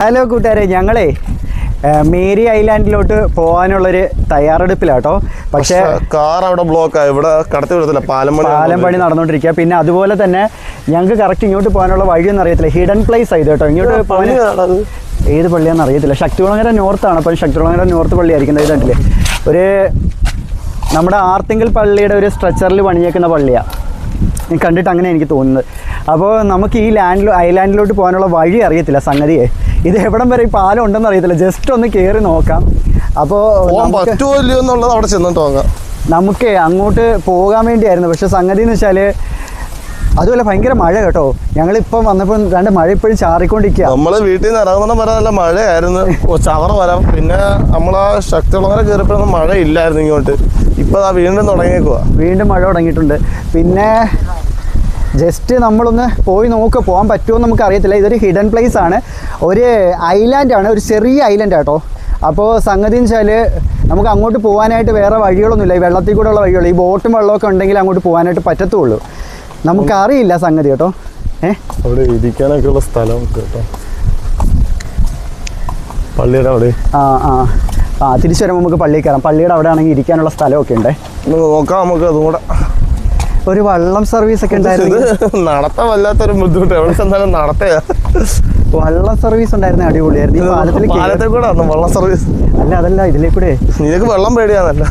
Hello കൂട്ടുകാരെ ഞങ്ങളേ Mary ഐലാൻഡിലോട്ട് പോകാനുള്ളൊരു തയ്യാറെടുപ്പിലാട്ടോ പക്ഷെ car അവിടെ ബ്ലോക്ക് ആയി. ഇവിടെ കടത്തി വിടത്തില്ല. പാലം പാലം പണി നടന്നുകൊണ്ടിരിക്കുക പിന്നെ അതുപോലെ തന്നെ ഞങ്ങൾക്ക് കറക്റ്റ് ഇങ്ങോട്ട് പോകാനുള്ള വഴിയൊന്നും അറിയത്തില്ല. ഹിഡൻ പ്ലേസ് ആയത് കേട്ടോ. ഇങ്ങോട്ട് പോകാൻ ഏത് പള്ളിയാണെന്ന് അറിയത്തില്ല. ശക്തികുളങ്ങര നോർത്ത് ആണ്. അപ്പം ശക്തികുളങ്ങര നോർത്ത് പള്ളി ആയിരിക്കുന്നത് ഇതല്ലേ ഒരു നമ്മുടെ ആർത്തിങ്കൽ പള്ളിയുടെ ഒരു സ്ട്രക്ചറിൽ പണിയേക്കുന്ന പള്ളിയാണ് കണ്ടിട്ട് അങ്ങനെ എനിക്ക് തോന്നുന്നത്. അപ്പോൾ നമുക്ക് ഈ ലാൻഡിൽ ഐലാൻഡിലോട്ട് പോകാനുള്ള വഴി അറിയത്തില്ല സംഗതിയെ. ഇത് എവിടം വരെ ഈ പാലം ഉണ്ടെന്ന് അറിയത്തില്ല. ജസ്റ്റ് ഒന്ന് കയറി നോക്കാം. അപ്പോൾ പറ്റുമോ ഇല്ലയോ എന്നുള്ളത് അവിടെ ചെന്നിട്ട് നോക്കാം. നമുക്ക് അങ്ങോട്ട് പോകാൻ വേണ്ടിയായിരുന്നു. പക്ഷെ സംഗതി എന്ന് വെച്ചാൽ അതുപോലെ ഭയങ്കര മഴ കേട്ടോ. ഞങ്ങൾ ഇപ്പം വന്നപ്പോൾ രണ്ട് മഴ ഇപ്പോഴും ചാറിക്കൊണ്ടിരിക്കുക നമ്മൾ വീട്ടിൽ നിന്ന് ഇറങ്ങുന്ന വരെ നല്ല മഴയായിരുന്നു. ഓ, ചവറ വരാം. പിന്നെ നമ്മളാ ശക്തിയുള്ളവരെ കയറിയപ്പോഴൊന്നും മഴ ഇല്ലായിരുന്നു ഇങ്ങോട്ട്. ഇപ്പൊ ദാ വീണ്ടും തുടങ്ങിയേക്കുവാ. വീണ്ടും മഴ തുടങ്ങിയിട്ടുണ്ട്. പിന്നെ ജസ്റ്റ് നമ്മളൊന്ന് പോയി നോക്ക് പോകാൻ പറ്റുമോ നമുക്ക് അറിയത്തില്ല. ഇതൊരു ഹിഡൻ പ്ലേസ് ആണ്. ഒരു ഐലാൻഡ് ആണ് ഒരു ചെറിയ ഐലൻഡ് ആട്ടോ. അപ്പോൾ സംഗതി എന്ന് വെച്ചാൽ നമുക്ക് അങ്ങോട്ട് പോകാനായിട്ട് വേറെ വഴികളൊന്നുമില്ല. ഈ വെള്ളത്തിൽ കൂടെ ഉള്ള വഴികൾ ഈ ബോട്ടും വെള്ളമൊക്കെ ഉണ്ടെങ്കിൽ അങ്ങോട്ട് പോകാനായിട്ട് പറ്റത്തുള്ളൂ. നമുക്കറിയില്ല സംഗതി കേട്ടോ. ഏഹ് അവിടെ ഇരിക്കാനൊക്കെ ഉള്ള സ്ഥലം കേട്ടോ. പള്ളിയുടെ അവിടെ. ആ ആ. ആ തിരിച്ചു വരുമ്പോൾ നമുക്ക് പള്ളിയിൽ കയറാം. പള്ളിയുടെ അവിടെ ആണെങ്കിൽ ഇരിക്കാനുള്ള സ്ഥലമൊക്കെ ഉണ്ട്. നോക്കാം നമുക്ക് അതും കൂടെ. ഒരു വള്ളം സർവീസ് ഒക്കെ ഉണ്ടായിരുന്നു നടത്താൻ വല്ലാത്തൊരു ബുദ്ധിമുട്ട്. എവിടെ ചെന്നാലും നടത്തയാ. വള്ളം സർവീസ് ഉണ്ടായിരുന്നു അടിപൊളിയായിരുന്നു. ഈ പാലത്തിൽ പാലത്തിൽ കൂടെ വള്ളം സർവീസ് അല്ല അതല്ല ഇതിലേ കൂടെ നിനക്ക് വെള്ളം പേടിയാണല്ലോ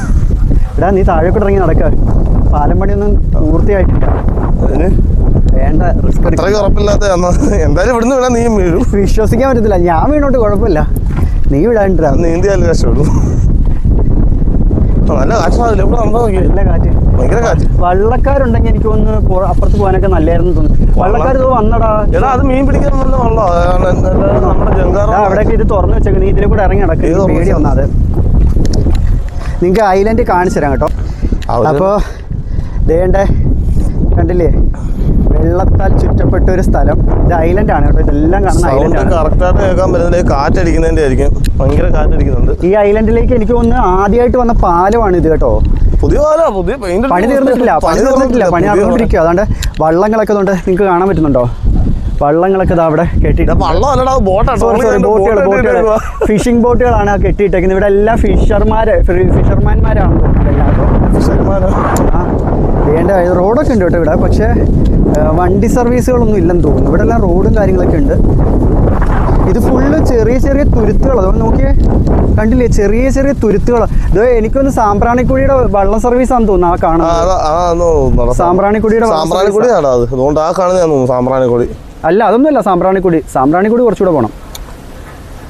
എടാ നീ താഴെ കൂടെ ഇറങ്ങി നടക്ക. പാലം പണിയൊന്നും പൂർത്തിയായിട്ടില്ല. അതിന് വേണ്ട റിസ്ക് അത്രയ്ക്ക് ഉറപ്പില്ലാത്ത എന്തായാലും ഇവിടുന്ന് വീണാ നീ വീഴും. വിശ്വസിക്കാൻ പറ്റത്തില്ല. ഞാൻ വീണോട്ട് കുഴപ്പമില്ല. നീ വിടാണ്ടിരാ. നീന്തിയാലും രക്ഷപ്പെടും ആ, നല്ല കാറ്റാവില്ല ഇവിടെ നടന്നു നോക്കി നല്ല കാറ്റ്. ഭയങ്കര കാറ്റ്. വള്ളക്കാരുണ്ടെങ്കിൽ എനിക്ക് ഒന്ന് അപ്പുറത്ത് പോകാനൊക്കെ നല്ലായിരുന്നു തോന്നുന്നു. വള്ളക്കാർ ഇത് വന്നടാ. എടാ അത് മീൻ പിടിക്കാൻ നമ്മുടെ ജങ്കാറ എടാ, അവിടെയൊക്കെ ഇത് തുറന്നു വെച്ചേക്ക്. നീ ഇതിലെ കൂടെ ഇറങ്ങി നടക്കേടി പേടി ഒന്നാത് നിങ്ങൾക്ക് ഐലൻഡ് കാണിച്ചു തരാം കേട്ടോ. അപ്പോൾ ദേണ്ടേ കണ്ടില്ലേ? വെള്ളത്താൽ ചുറ്റപ്പെട്ട ഒരു സ്ഥലം. ഇത് ഐലൻഡ് ആണ് കേട്ടോ. ഇതെല്ലാം കാണുന്ന ഐലൻഡ് കറക്റ്റായിട്ട് കേൾക്കാൻ പറ്റുന്നില്ല. കാറ്റടിക്കുന്നതിന്റെ ആയിരിക്കും. ഭയങ്കര കാറ്റടിക്കുന്നുണ്ട്. ഈ ഐലൻഡിലേക്ക് എനിക്ക് തോന്നുന്നു ആദ്യമായിട്ട് വന്ന പാലമാണ് ഇത് കേട്ടോ. പുതിയ പാലാ? പുതിയ പണി തീർന്നിട്ടില്ല. പണി തീർന്നിട്ടില്ല. പണി നടന്നുകൊണ്ടിരിക്കുക അതുകൊണ്ട് വള്ളങ്ങളൊക്കെ ഉണ്ട് നിങ്ങൾക്ക് കാണാൻ പറ്റുന്നുണ്ടോ? വള്ളങ്ങളൊക്കെ ഇതാ അവിടെ കെട്ടിയിട്ട് ഫിഷിംഗ് ബോട്ടുകളാണ് കെട്ടിയിട്ടേക്കുന്നത്. ഇവിടെ എല്ലാ ഫിഷർമാര് ഫിഷർമാൻമാരാണ് ആ. വേണ്ട റോഡൊക്കെ ഉണ്ട് കേട്ടോ ഇവിടെ. പക്ഷേ വണ്ടി സർവീസുകളൊന്നും ഇല്ലെന്ന് തോന്നുന്നു. ഇവിടെ എല്ലാം റോഡും കാര്യങ്ങളൊക്കെ ഉണ്ട്. ഇത് ഫുള്ള് ചെറിയ ചെറിയ തുരുത്തുകൾ അതുകൊണ്ട് നോക്കിയേ. കണ്ടില്ലേ? ചെറിയ ചെറിയ തുരുത്തുകൾ ഇത് എനിക്കൊന്ന് സാമ്പ്രാണിക്കുഴിയുടെ വള്ളം സർവീസ് ആണെന്ന് തോന്നുന്നു. ആ കാണുന്നത്. സാമ്പ്രാണിക്കുടി സാമ്പ്രാണിക്കുടിയുടെ ആ. അതുകൊണ്ട് കാണുന്ന സാമ്പ്രാണിക്കുടി. അല്ല അതൊന്നുമല്ല സാമ്പ്രാണിക്കുടി. സാമ്പ്രാണിക്കുടി കുറച്ചുകൂടെ പോകണം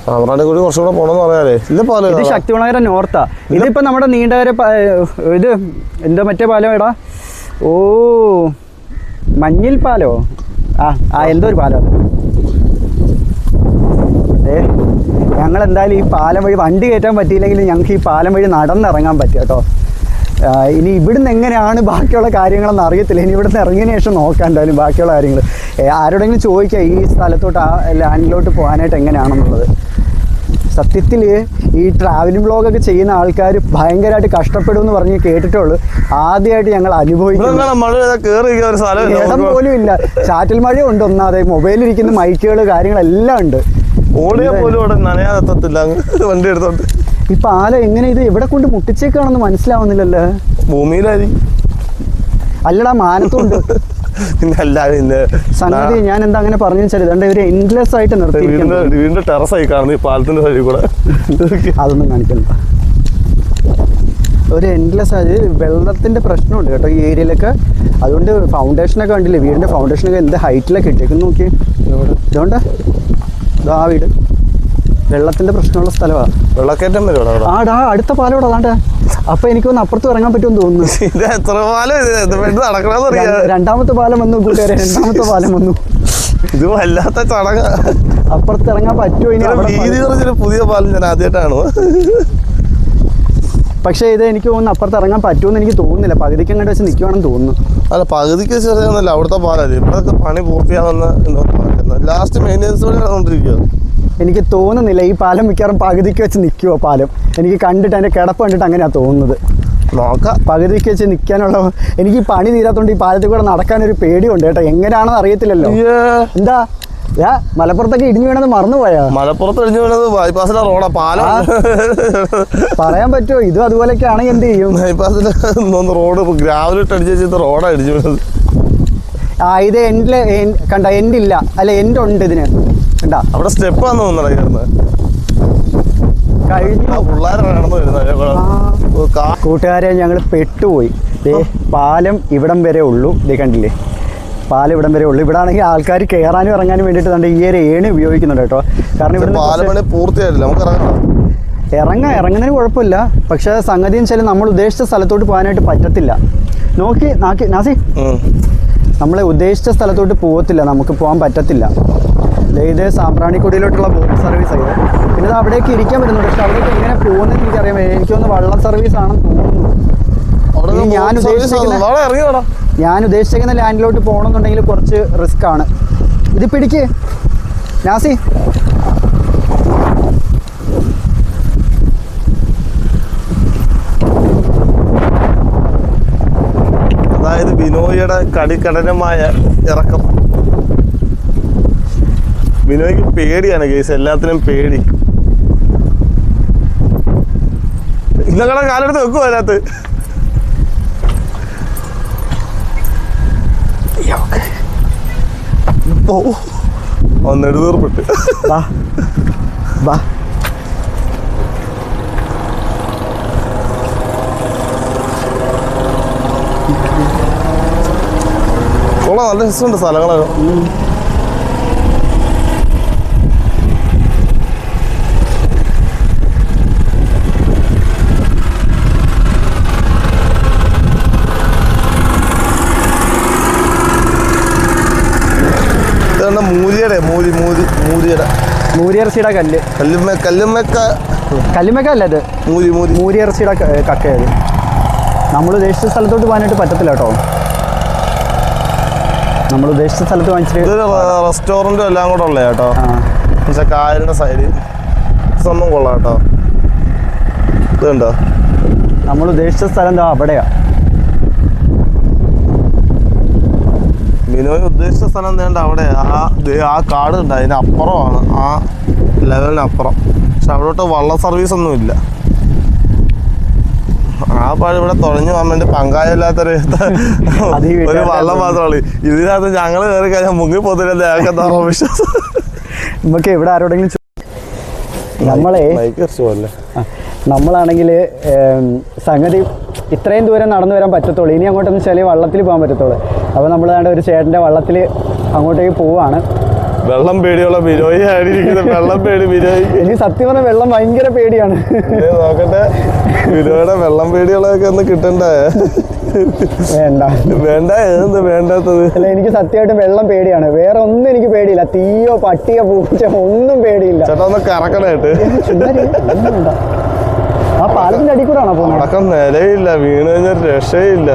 സാമ്പ്രാണിക്കുടി കുറച്ചുകൂടെ പോണെന്ന് പറയാലേ ഇല്ല പാലം ഇത്. ശക്തികുളങ്ങര നോർത്താ. ഇതിപ്പോ നമ്മുടെ നീണ്ടകര ഇത് എന്തോ മറ്റേ പാലം എടാ? ഓ മഞ്ഞിൽ പാലോ? ആ ആ എന്തോ ഒരു പാലം. ഏ ഞങ്ങൾ എന്തായാലും ഈ പാലം വഴി വണ്ടി കയറ്റാൻ പറ്റിയില്ലെങ്കിൽ ഞങ്ങൾക്ക് ഈ പാലം വഴി നടന്നിറങ്ങാൻ പറ്റും കേട്ടോ. ഇനി ഇവിടുന്ന് എങ്ങനെയാണ് ബാക്കിയുള്ള കാര്യങ്ങളെന്ന് അറിയത്തില്ല. ഇനി ഇവിടുന്ന് ഇറങ്ങിയതിന് ശേഷം നോക്കാം എന്തായാലും ബാക്കിയുള്ള കാര്യങ്ങൾ ആരോടെങ്കിലും ചോദിക്കാം ഈ സ്ഥലത്തോട്ട് ആ ലാൻഡിലോട്ട് പോകാനായിട്ട് എങ്ങനെയാണെന്നുള്ളത്. സത്യത്തിൽ ഈ ട്രാവലിംഗ് ബ്ലോഗൊക്കെ ചെയ്യുന്ന ആൾക്കാർ ഭയങ്കരമായിട്ട് കഷ്ടപ്പെടും എന്ന് പറഞ്ഞ് കേട്ടിട്ടുള്ളൂ. ആദ്യമായിട്ട് ഞങ്ങൾ അനുഭവിക്കും ഇടം പോലും ഇല്ല. ചാറ്റൽ മഴ ഉണ്ട് ഒന്നാതെ മൊബൈലിരിക്കുന്ന മൈക്കുകൾ കാര്യങ്ങളെല്ലാം ഉണ്ട്. ഓടിയാ പോലും അവിടെ നനയാതെത്തത്തില്ല വണ്ടി എടുത്തോണ്ട്. ഈ ആല എങ്ങനെ ഇത് എവിടെ കൊണ്ട് മുട്ടിച്ചേക്കാണെന്ന് മനസ്സിലാവുന്നില്ലല്ലോ. ഭൂമിയിലായിരിക്കും. അല്ലടാ മാനത്തുണ്ട്. സംഗതി ഞാൻ എന്താ അങ്ങനെ പറഞ്ഞു വെച്ചാൽ ഇൻലെസ് ഒരു എൻഡ്ലെസ് ആയിട്ട് നിർത്തി വീടിന്റെ ടെറസായി കാണുന്നു ഈ പാലത്തിന്റെ സൈഡിൽ കൂടെ. അതൊന്നും കാണിക്കണ്ട. ഒരു എൻഡ്ലെസ് അത് വെള്ളത്തിന്റെ പ്രശ്നമുണ്ട് കേട്ടോ ഈ ഏരിയയിലൊക്കെ. അതുകൊണ്ട് ഫൗണ്ടേഷനൊക്കെ കണ്ടില്ലേ? വീടിന്റെ ഫൗണ്ടേഷനൊക്കെ എന്ത് ഹൈറ്റിലൊക്കെ ഇട്ടേക്കുന്നു നോക്കി ഇതുകൊണ്ട് ഇതാ ആ വീട്. വെള്ളത്തിന്റെ പ്രശ്നമുള്ള സ്ഥലമാണ് വെള്ളക്കയറ്റം വരും ഇവിടെ ആടാ അടുത്ത പാലോട് അതാണ്ട്. അപ്പൊ എനിക്കൊന്ന് അപ്പുറത്ത് ഇറങ്ങാൻ പറ്റുമെന്ന് തോന്നുന്നു. രണ്ടാമത്തെ പാലം വന്നു കൂട്ടുകാരെ. രണ്ടാമത്തെ പാലം വന്നു. ഇത് വല്ലാത്ത ചടങ്ങ്. അപ്പുറത്ത് ഇറങ്ങാൻ പറ്റുമോ ഇനി പുതിയ പാലം ഞാൻ ആദ്യമായിട്ടാണ്. പക്ഷേ ഇത് എനിക്ക് തോന്നുന്നു അപ്പുറത്ത് ഇറങ്ങാൻ പറ്റുമെന്ന് എനിക്ക് തോന്നുന്നില്ല. പകുതിക്ക് അങ്ങോട്ട് വെച്ച് നിൽക്കുവാണെന്ന് തോന്നുന്നു. അല്ല പകുതിക്ക് ചെറിയൊന്നല്ല അവിടുത്തെ പാലല്ലേ? ഇവിടെയൊക്കെ പണി പൂർത്തിയാവുന്ന എന്തോ പറയുന്നത് ലാസ്റ്റ് മെയിന്റെനൻസ് വഴി നടന്നുകൊണ്ടിരിക്കുക. എനിക്ക് തോന്നുന്നില്ല. ഈ പാലം മിക്കവാറും പകുതിക്ക് വെച്ച് നിൽക്കുമോ പാലം. എനിക്ക് കണ്ടിട്ട് അതിന്റെ കിടപ്പ് കണ്ടിട്ട് അങ്ങനെയാണ് തോന്നുന്നത്. നോക്കാം. പകുതിക്ക് വെച്ച് നിൽക്കാനുള്ള എനിക്ക് ഈ പണി തീരാത്തോണ്ട് ഈ പാലത്തിൽ കൂടെ നടക്കാനൊരു പേടിയുണ്ട് കേട്ടോ. എങ്ങനെയാണെന്ന് അറിയത്തില്ലല്ലോ. എന്താ? ഏ മലപ്പുറത്തൊക്കെ ഇടിഞ്ഞു വീണത് മറന്നുപോയാ? മലപ്പുറത്ത് ഇടിഞ്ഞു വീണത് ബൈപ്പാസിലെ റോഡാ പാലം. പറയാൻ പറ്റുമോ ഇതും അതുപോലെയൊക്കെ ആണെങ്കിൽ എന്ത് ചെയ്യും? ബൈപ്പാസിലെ റോഡ് ഗ്രാവലിട്ട് അടിച്ച് വെച്ചിട്ട് റോഡാ ഇടിഞ്ഞു വീണത്. ആ ഇത് എൻഡിൽ കണ്ട ഇല്ല. അല്ല എന്റെ ഉണ്ട് ഇതിന്. അവിടെ സ്റ്റെപ്പ് ആണെന്ന് തോന്നുന്നു കയറുന്നത് കൂട്ടുകാരെ ഞങ്ങൾ പെട്ടുപോയി. പാലം ഇവിടം വരെ ഉള്ളൂ. ദേ കണ്ടില്ലേ? പാലം ഇവിടം വരെ ഉള്ളൂ. ഇവിടെ ആണെങ്കിൽ ആൾക്കാർ കയറാനും ഇറങ്ങാനും വേണ്ടിയിട്ട് തന്നെ ഈ ഒരു ഏണി ഉപയോഗിക്കുന്നുണ്ട് കേട്ടോ. കാരണം ഇവിടെ പാലപ്പണി പൂർത്തിയായിട്ടില്ല. നമുക്ക് ഇറങ്ങാം. ഇറങ്ങുന്നതിന് കുഴപ്പമില്ല. പക്ഷെ സംഗതി എന്ന് വെച്ചാൽ നമ്മൾ ഉദ്ദേശിച്ച സ്ഥലത്തോട്ട് പോകാനായിട്ട് പറ്റത്തില്ല. നോക്കി നാക്കി. നാസി. നമ്മളെ ഉദ്ദേശിച്ച സ്ഥലത്തോട്ട് പോകത്തില്ല. നമുക്ക് പോകാൻ പറ്റത്തില്ല. ഇത് സാമ്പ്രാണിക്കുടിയിലോട്ടുള്ള ബോട്ട് സർവീസ് ആയത് പിന്നെ അവിടേക്ക് ഇരിക്കാൻ പറ്റുന്നുണ്ട്. പക്ഷെ അവിടേക്ക് എങ്ങനെ പോകുന്നത് എനിക്കറിയാൻ എനിക്കൊന്ന് വള്ളം സർവീസ് ആണെന്ന് തോന്നുന്നു. ഞാൻ ഉദ്ദേശിക്കുന്ന- ഞാൻ ഉദ്ദേശിക്കുന്ന ലാൻഡിലോട്ട് പോകണമെന്നുണ്ടെങ്കിൽ കുറച്ച് റിസ്ക് ആണ്. ഇത് പിടിക്ക്. നാസി. അതായത് ബിനോയിയുടെ കടിക്കടനമായ ഇറക്കം. ബിനോയ്ക്ക് പേടിയാണ് കേസ് എല്ലാത്തിനും പേടി. ഇന്നങ്ങളെ കാലെടുത്ത് വെക്കുവോ അതിനകത്ത്. ഒന്നെടുതീർപ്പിട്ട് കൊള്ളാം നല്ല രസമുണ്ട് സ്ഥലങ്ങളൊക്കെ. ഇതാണ് മൂലിയുടെ മൂരി മൂരി മൂലിയുടെ. മൂരിയറച്ചിയുടെ കല്ല്. കല്ലുമ്മ കല്ലുമ്മക്ക. കല്ലുമേക്കല്ല ഇത്. മൂരി മൂരി മൂരിയിറച്ചിയുടെ ക- കക്കയത് നമ്മൾ ഉദ്ദേശിച്ച സ്ഥലത്തോട്ട് പോകാനായിട്ട് പറ്റത്തില്ല കേട്ടോ. നമ്മൾ ഉദ്ദേശിച്ച സ്ഥലത്ത് വാങ്ങിച്ചിട്ട് ഇതൊരു റെസ്റ്റോറന്റും എല്ലാം കൂടെ ഉള്ളത് കേട്ടോ. പക്ഷേ കാലിന്റെ കായലിന്റെ സൈഡിൽ സംഭവം കൊള്ളാം കേട്ടോ. ഇതുണ്ടോ? നമ്മൾ ഉദ്ദേശിച്ച സ്ഥലം എന്താ അവിടെയാ. മിനിമം ഉദ്ദേശിച്ച സ്ഥലം വേണ്ട അവിടെ ആ ആ കാട് ഉണ്ട് അതിന് അപ്പുറമാണ്. ആ ലെവലിന് അപ്പുറം. പക്ഷെ അവിടോട്ട് വള്ള സർവീസ് ഒന്നും ഇല്ല. ആ പാട് ഇവിടെ തുഴഞ്ഞു പോകാൻ വേണ്ടി പങ്കായല്ലാത്തൊരു ഒരു വള്ളം മാത്രമാണ് ഇതിനകത്ത് ഞങ്ങൾ കയറി കഴിഞ്ഞാൽ മുങ്ങി പോത്തില്ല ഞങ്ങൾക്ക് എന്താ വിശ്വാസം? നമുക്ക് ഇവിടെ ആരോടെങ്കിലും നമ്മളെ നമ്മളാണെങ്കിൽ സംഗതി ഇത്രയും ദൂരം നടന്നു വരാൻ പറ്റത്തുള്ളൂ. ഇനി അങ്ങോട്ടൊന്നും വെച്ചാൽ വള്ളത്തിൽ പോകാൻ പറ്റത്തുള്ളൂ. അപ്പോൾ നമ്മൾ വേണ്ട ഒരു ചേട്ടന്റെ വള്ളത്തിൽ അങ്ങോട്ടേക്ക് പോവാണ്. വെള്ളം പേടിയുള്ള ബിരോയി ആയിരിക്കുന്നത് വെള്ളം പേടി ബിരോയി ഇനി സത്യം പറഞ്ഞ വെള്ളം ഭയങ്കര പേടിയാണ്. നോക്കട്ടെ. ബിരോയുടെ വെള്ളം പേടിയുള്ളതൊക്കെ ഒന്ന് കിട്ടണ്ടേ? വേണ്ട. വേണ്ട എന്ത് വേണ്ടാത്തത്? അല്ല എനിക്ക് സത്യമായിട്ട് വെള്ളം പേടിയാണ്. വേറെ ഒന്നും എനിക്ക് പേടിയില്ല. തീയോ പട്ടിയോ പൂച്ച ഒന്നും പേടിയില്ല. ചേട്ടാ ഒന്ന് വേണ്ട. ആ പാലത്തിന്റെ അടി കൂടാണോ പോകുന്നത്? അടക്കം നിലയില്ല. വീണ് കഴിഞ്ഞാൽ രക്ഷയില്ല.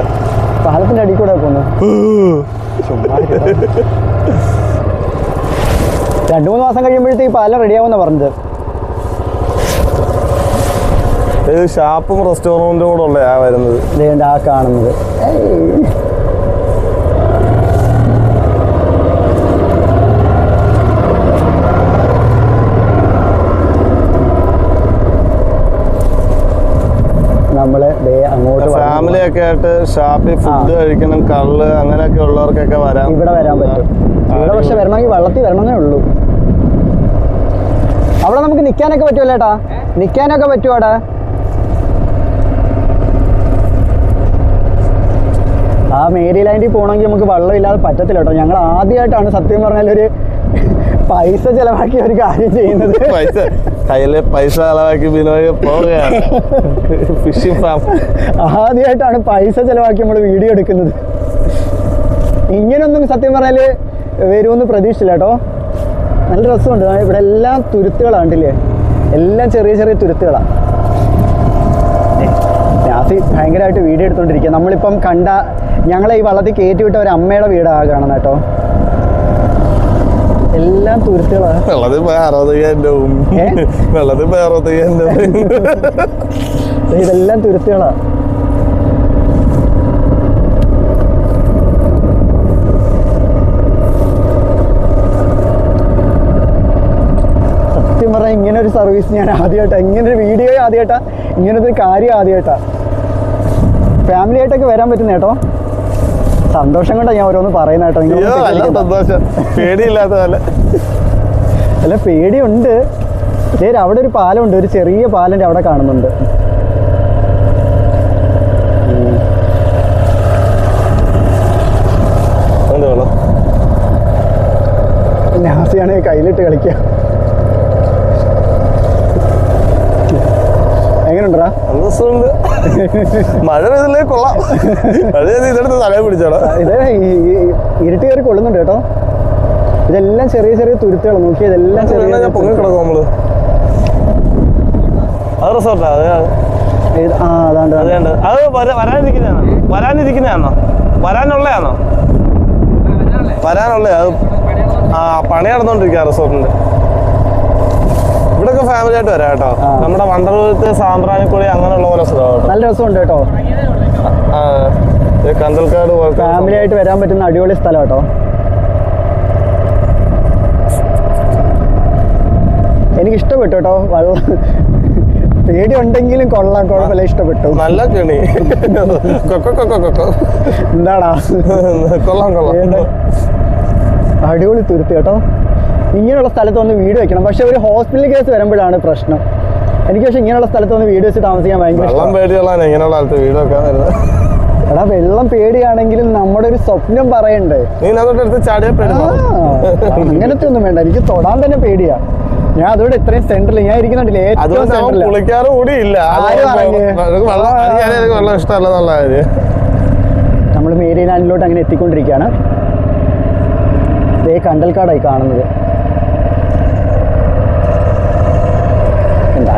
പാലത്തിന്റെ അടി കൂടെ പോകുന്നത് രണ്ടു മൂന്ന് മാസം കഴിയുമ്പോഴത്തേക്ക് പാലം റെഡിയാവുന്ന പറഞ്ഞത്. ഇത് ഷാപ്പും റെസ്റ്റോറന്റും കൂടെ ഉള്ള ആ വരുന്നത് ആ കാണുന്നത് ഏയ്. നമ്മൾ ദേ അങ്ങോട്ട് വന്നു. ഫാമിലി ഒക്കെ ആയിട്ട് ഷാപ്പിൽ ഫുഡ്. കഴിക്കണം കള്ള് അങ്ങനെയൊക്കെ ഉള്ളവർക്കൊക്കെ വരാം. ഇവിടെ വരാൻ പറ്റും. ഇവിടെ പക്ഷെ വരണമെങ്കിൽ വള്ളത്തിൽ വരണമെന്നേ ഉള്ളൂ. അവിടെ നമുക്ക് നിൽക്കാനൊക്കെ പറ്റുമല്ലേട്ടാ നിൽക്കാനൊക്കെ പറ്റുമോ അവിടെ? ആ മേരി ലാൻഡിൽ പോകണമെങ്കിൽ നമുക്ക് വെള്ളമില്ലാതെ പറ്റത്തില്ല കേട്ടോ. ഞങ്ങൾ ആദ്യമായിട്ടാണ് സത്യം പറഞ്ഞാൽ ഒരു പൈസ ചിലവാക്കി ഒരു കാര്യം ചെയ്യുന്നത്. പൈസ. കയ്യിൽ പൈസ ചെലവാക്കി ബിനോയ് പോവുകയാണ്. Fishing farm. ആദ്യമായിട്ടാണ് പൈസ ചെലവാക്കി നമ്മൾ വീഡിയോ എടുക്കുന്നത്. ഇങ്ങനൊന്നും സത്യം പറഞ്ഞാൽ വരുമെന്ന് പ്രതീക്ഷിച്ചില്ല കേട്ടോ. നല്ല രസമുണ്ട്. ഇവിടെ എല്ലാം തുരുത്തുകളാണ് കണ്ടില്ലേ? എല്ലാം ചെറിയ ചെറിയ തുരുത്തുകളാണ് നാസി ഭയങ്കരമായിട്ട് വീഡിയോ എടുത്തോണ്ടിരിക്കുക നമ്മളിപ്പം കണ്ട ഞങ്ങളെ ഈ വള്ളത്തിൽ കയറ്റി വിട്ട ഒരു അമ്മയുടെ വീടാണ് കാണുന്നത് കേട്ടോ. എല്ലാം തുരുത്തുകളാണ് വെള്ളത്തിൽ പോയി അറുപത്തയ്യായിരം രൂപ വെള്ളത്തിൽ പോയ അറുപത്തയ്യായിരം രൂപ ഇതെല്ലാം തുരുത്തുകളാണ് സത്യം പറഞ്ഞാൽ ഇങ്ങനെ ഒരു സർവീസ് ഞാൻ ആദ്യമായിട്ടാണ് ഇങ്ങനെ ഒരു വീഡിയോ ആദ്യമായിട്ടാ ഇങ്ങനത്തെ ഒരു കാര്യം ആദ്യമായിട്ടാ ഫാമിലി ആയിട്ടൊക്കെ വരാൻ പറ്റുന്ന കേട്ടോ സന്തോഷം കൊണ്ടാണ് ഞാൻ ഓരോന്ന് പറയുന്ന കേട്ടോ. നിങ്ങൾ സന്തോഷം. പേടിയില്ലാത്തതല്ല പോലെ. അല്ല പേടിയുണ്ട്. ശരി അവിടെ ഒരു പാലമുണ്ട്. ഒരു ചെറിയ പാലന്റെ അവിടെ കാണുന്നുണ്ട്. നാസിയാണെങ്കിൽ കയ്യിലിട്ട് കളിക്കുക എങ്ങനെയുണ്ടടാ? അന്തസ്സുണ്ട് മഴ പെയ്തില്ലേ കൊള്ളാം. മഴ ഇതെടുത്ത് തലയെ പിടിച്ചോടാ. ഇത് ഇരുട്ട് കയറി കൊള്ളുന്നുണ്ട് കേട്ടോ. ഇതെല്ലാം ചെറിയ ചെറിയ തുരുത്തുകൾ നോക്കി ഇതെല്ലാം ചെറിയ ഞാൻ പൊങ്ങി കിടക്കും നമ്മൾ അത് റിസോർട്ടാ ആ അതാണ്ട്. അത് കണ്ട് അത് വര- വരാനിരിക്കുന്നതാണോ? വരാനിരിക്കുന്നതാണോ? വരാനുള്ളതാണോ? വരാനുള്ള. അത് ആ പണി നടന്നോണ്ടിരിക്കുക റിസോർട്ടിന്റെ. ഇവിടൊക്കെ ഫാമിലി ആയിട്ട് വരാം കേട്ടോ. നമ്മുടെ വണ്ടർപുരത്ത് സാമ്പ്രാണിക്കുളി അങ്ങനെയുള്ള പോലെ സ്ഥലം കേട്ടോ നല്ല രസമുണ്ട് കേട്ടോ. കന്തൽക്കാട് പോലത്തെ ഫാമിലി ആയിട്ട് വരാൻ പറ്റുന്ന അടിപൊളി സ്ഥലം കേട്ടോ. എനിക്ക് ഇഷ്ടപ്പെട്ടു കേട്ടോ. വെള്ളം പേടി ഉണ്ടെങ്കിലും കൊള്ളാം. കുഴപ്പമില്ല ഇഷ്ടപ്പെട്ടു. നല്ല കെണി. എന്താടാ? കൊള്ളാം കൊള്ളാം. അടിപൊളി തുരുത്ത് കേട്ടോ. ഇങ്ങനെയുള്ള സ്ഥലത്ത് വന്ന് വീട് വെക്കണം. പക്ഷെ ഒരു ഹോസ്പിറ്റൽ കേസ് വരുമ്പോഴാണ് പ്രശ്നം. എനിക്ക് പക്ഷെ ഇങ്ങനെയുള്ള സ്ഥലത്ത് വന്ന് വീട് വെച്ച് താമസിക്കാൻ ഭയങ്കര വെള്ളം ഇങ്ങനെയുള്ള സ്ഥലത്ത് വീട് വെക്കാൻ വരുന്നത്. എടാ വെള്ളം പേടിയാണെങ്കിലും നമ്മുടെ ഒരു സ്വപ്നം പറയണ്ടേ? നീ ചാടിയ അങ്ങനത്തെ ഒന്നും വേണ്ട. എനിക്ക് തൊടാൻ തന്നെ പേടിയാ. ഞാൻ അതോടെ ഇത്രയും സെന്ററിൽ ഞാൻ ഇരിക്കുന്നുണ്ടല്ലേ ഏറ്റവും സെന്ററിൽ കുളിക്കാറ് വെള്ളം കാര്യം. നമ്മൾ മേരി ലാൻഡിലോട്ട് അങ്ങനെ എത്തിക്കൊണ്ടിരിക്കുകയാണ്. കണ്ടൽക്കാടായി കാണുന്നത് എന്താ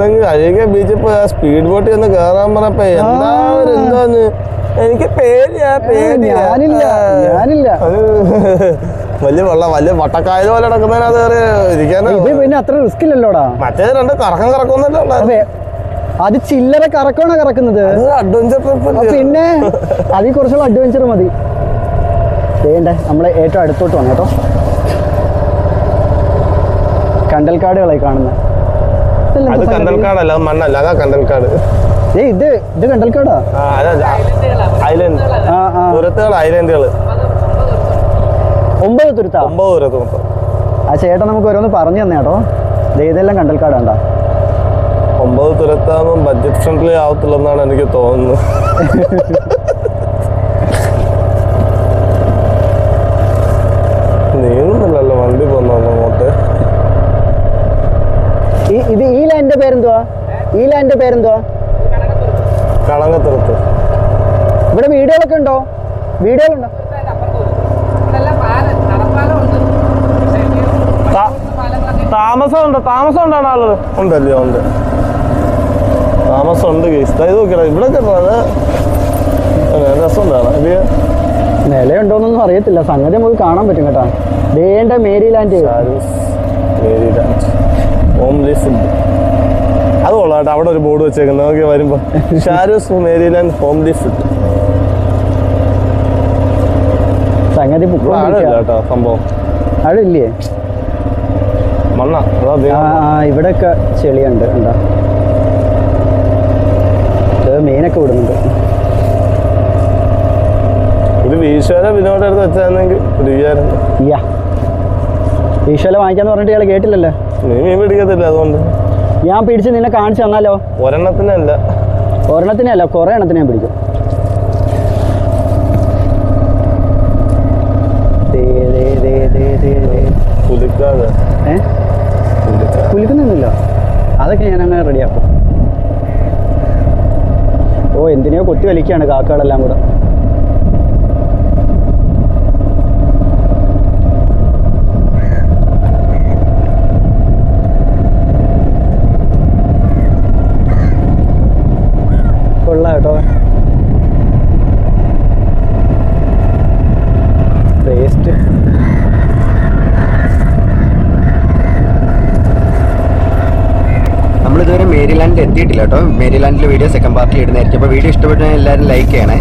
ആയിരതെങ്കിൽ അഴകിയ ബീച്ചിൽ പോയി ആ സ്പീഡ് ബോട്ടിൽ ഒന്ന് കയറാൻ പറഞ്ഞപ്പോ എല്ലാവരും എന്തോന്ന്? എനിക്ക് പേടിയാ പേടിയാ. ഞാനില്ല, ഞാനില്ല. വലിയ വെള്ളം വലിയ വട്ടക്കായൽ പോലെ കിടക്കുന്നതിനകത്ത് കയറി ഇരിക്കാനോ പിന്നെ അത്ര റിസ്ക് ഇല്ലല്ലോടാ. മറ്റേ രണ്ട് കറക്കം കറക്കൊന്നല്ലേ ഉള്ളത്. അതെ. അത് ചില്ലറ കറക്കണോ കറക്കുന്നത്? അഡ്വഞ്ചർ ട്രിപ്പ് പിന്നെ അതിൽ കുറച്ചുള്ള അഡ്വഞ്ചർ മതി. ചെയ്യണ്ടേ നമ്മളെ ഏറ്റവും അടുത്തോട്ട് വന്നു കേട്ടോ. കണ്ടൽക്കാടുകളായി കാണുന്നത് അത് കണ്ടൽക്കാടല്ല അത് മണ്ണല്ല അതാ കണ്ടൽക്കാട്. ഏയ് ഇത് ഇത് കണ്ടൽക്കാടാ? ഐലൻഡ് തുരത്തുകൾ ഐലൻഡുകൾ ഒമ്പത് തുരുത്താ ഒമ്പത് തുരത്ത് മൊത്തം. ആ ചേട്ടൻ നമുക്ക് ഓരോന്ന് പറഞ്ഞു തന്നെ കേട്ടോ. ഇതെല്ലാം കണ്ടൽക്കാടാണ്ടാ ഒമ്പത് തുരത്താകുമ്പോൾ ബഡ്ജറ്റ് ഫ്രണ്ട്ലി ആവത്തില്ലെന്നാണ് എനിക്ക് തോന്നുന്നത് നീങ്ങുന്നില്ലല്ലോ വണ്ടി പോന്നോ അങ്ങോട്ട് ഈ ഇത് ഈ ലാൻഡിന്റെ പേരെന്തുവാ? ഈ ലാൻഡിന്റെ പേരെന്തുവാ? കളങ്ങത്തുറത്ത് ഇവിടെ വീടുകളൊക്കെ ഉണ്ടോ? വീടുകളുണ്ടോ? താമസമുണ്ട്? താമസം ഉണ്ടാണ് ആൾ ഉണ്ടല്ലേ ഉണ്ട്. താമസം ഉണ്ട് കേസ് ഇത് നോക്കിയാ ഇവിടെ രസമുണ്ടാണ്. ഇത് നിലയുണ്ടോന്നൊന്നും അറിയത്തില്ല. സംഗതി നമുക്ക് കാണാൻ പറ്റും കേട്ടോ. വേണ്ട Mary land Mary land food അത് കൊള്ളാം കേട്ടോ അവിടെ ഒരു ബോർഡ് വെച്ചേക്കുന്നത് നോക്കി വരുമ്പോ ഷാരൂസ് മേരിലാൻഡ് ഹോംലി ഫുഡ് സംഗതി കേട്ടോ സംഭവം. ആഴില്ലേ മണ്ണ. ഇവിടെയൊക്കെ ചെളിയുണ്ട്. എന്താ മീനൊക്കെ വിടുന്നുണ്ട്. ഒരു വീശുവര വിനോദം എടുത്ത് ഇയ്യാ. ഈശോല വാങ്ങിക്കാന്ന് പറഞ്ഞിട്ട് ഇയാൾ കേട്ടില്ലല്ലോ? നീ മീൻ പിടിക്കത്തില്ല അതുകൊണ്ട്. ഞാൻ പിടിച്ച് നിന്നെ കാണിച്ചു തന്നാലോ? ഒരെണ്ണത്തിനല്ല. ഒരെണ്ണത്തിനല്ല കുറേ എണ്ണത്തിനെ ഞാൻ പിടിക്കും. കുലിക്കുന്നില്ല അതൊക്കെ ഞാൻ അങ്ങനെ റെഡിയാക്കും ഓ എന്തിനെയോ കൊത്തി വലിക്കുകയാണ് കാക്കകളെല്ലാം കൂടെ കൊള്ളാം കേട്ടോ വേസ്റ്റ് നമ്മളിതുവരെ മേരിലാൻഡിൽ എത്തിയിട്ടില്ല കേട്ടോ മേരിലാൻഡിലെ വീഡിയോ സെക്കൻഡ് പാർട്ടിൽ ഇടുന്നതായിരിക്കും. അപ്പോൾ വീഡിയോ ഇഷ്ടപ്പെട്ടാൽ എല്ലാവരും ലൈക്ക് ചെയ്യണേ.